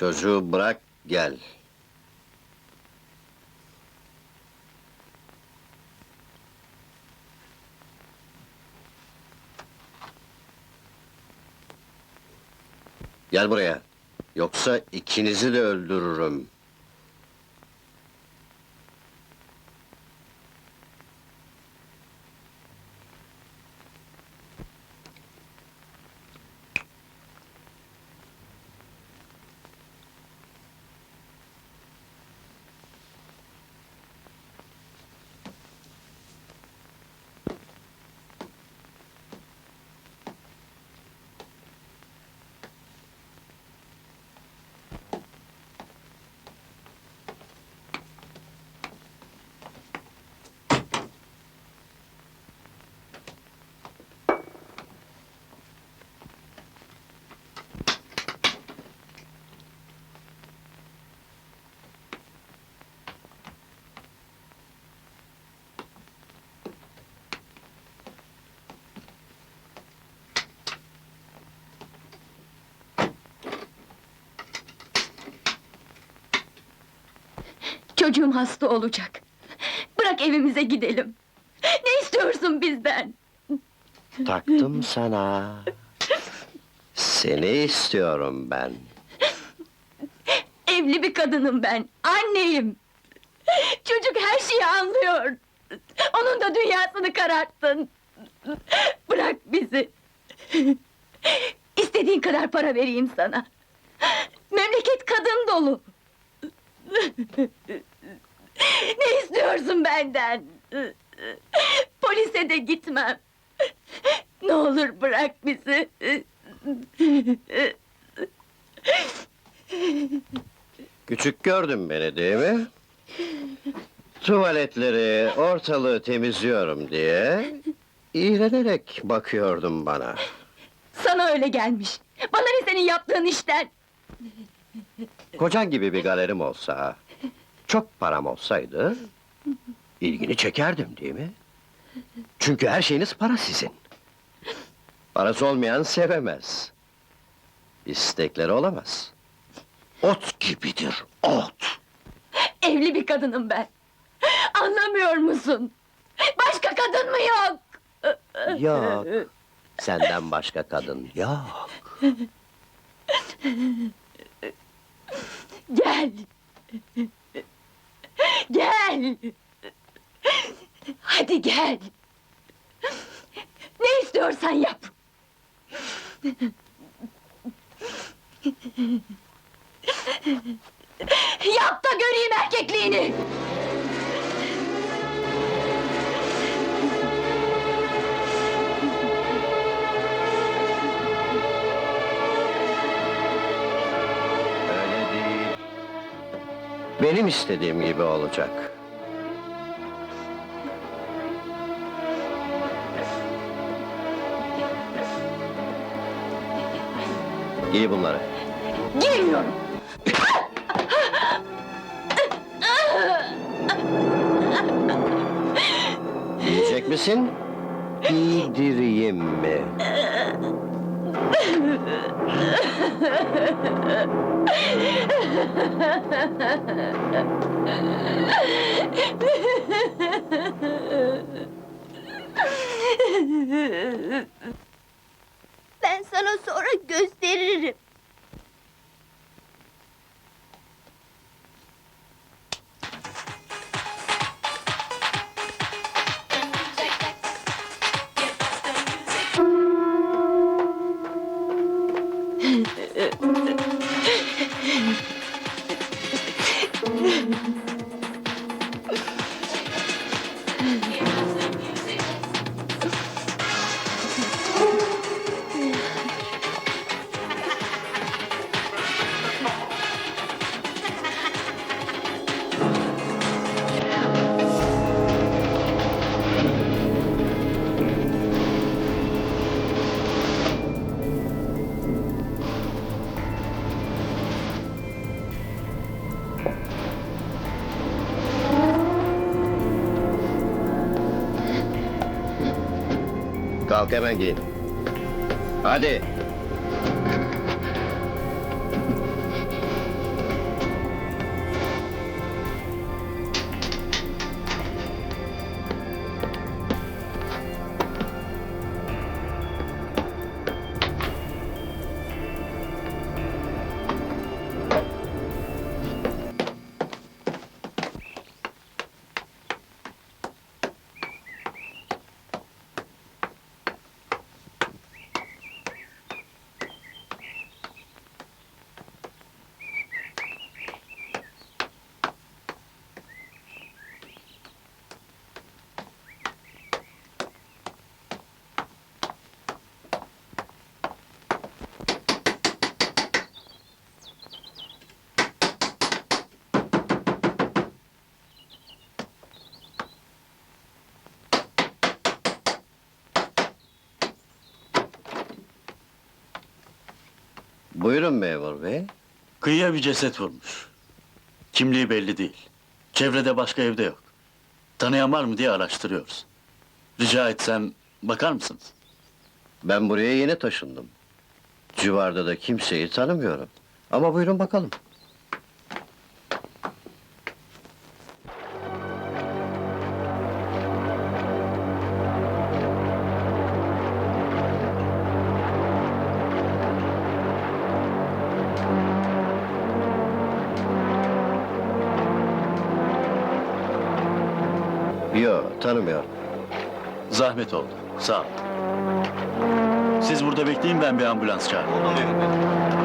Çocuğu bırak gel. Gel buraya. Yoksa ikinizi de öldürürüm. Çocuğum hasta olacak. Bırak evimize gidelim. Ne istiyorsun bizden? Taktım sana. Seni istiyorum ben. Evli bir kadınım ben, anneyim. Çocuk her şeyi anlıyor. Onun da dünyasını kararttın. Bırak bizi. İstediğin kadar para vereyim sana. Memleket kadın dolu. Ne istiyorsun benden? Polise de gitmem. Ne olur bırak bizi. Küçük gördün beni değil mi? Tuvaletleri, ortalığı temizliyorum diye... ...iğrenerek bakıyordun bana. Sana öyle gelmiş. Bana ne senin yaptığın işten? Kocan gibi bir galerim olsa... ...çok param olsaydı... ...ilgini çekerdim değil mi? Çünkü her şeyiniz para sizin. Parası olmayan sevemez. İstekleri olamaz. Ot gibidir, ot! Evli bir kadınım ben. Anlamıyor musun? Başka kadın mı yok? Yok. Senden başka kadın yok. Gel. Gel. Hadi gel. Ne istiyorsan yap. Yap da göreyim erkekliğini. Benim istediğim gibi olacak. Giy bunları. Giymiyorum. Giyecek misin? Giydireyim mi? Ben sana sonra gösteririm. Kalk hemen giyin. Hadi. Buyurun memur bey. Kıyıya bir ceset vurmuş. Kimliği belli değil. Çevrede başka evde yok. Tanıyan var mı diye araştırıyoruz. Rica etsem bakar mısınız? Ben buraya yeni taşındım. Civarda da kimseyi tanımıyorum. Ama buyurun bakalım. Yo, tanımıyorum. Zahmet oldu. Sağ ol. Siz burada bekleyin ben bir ambulans çağırayım.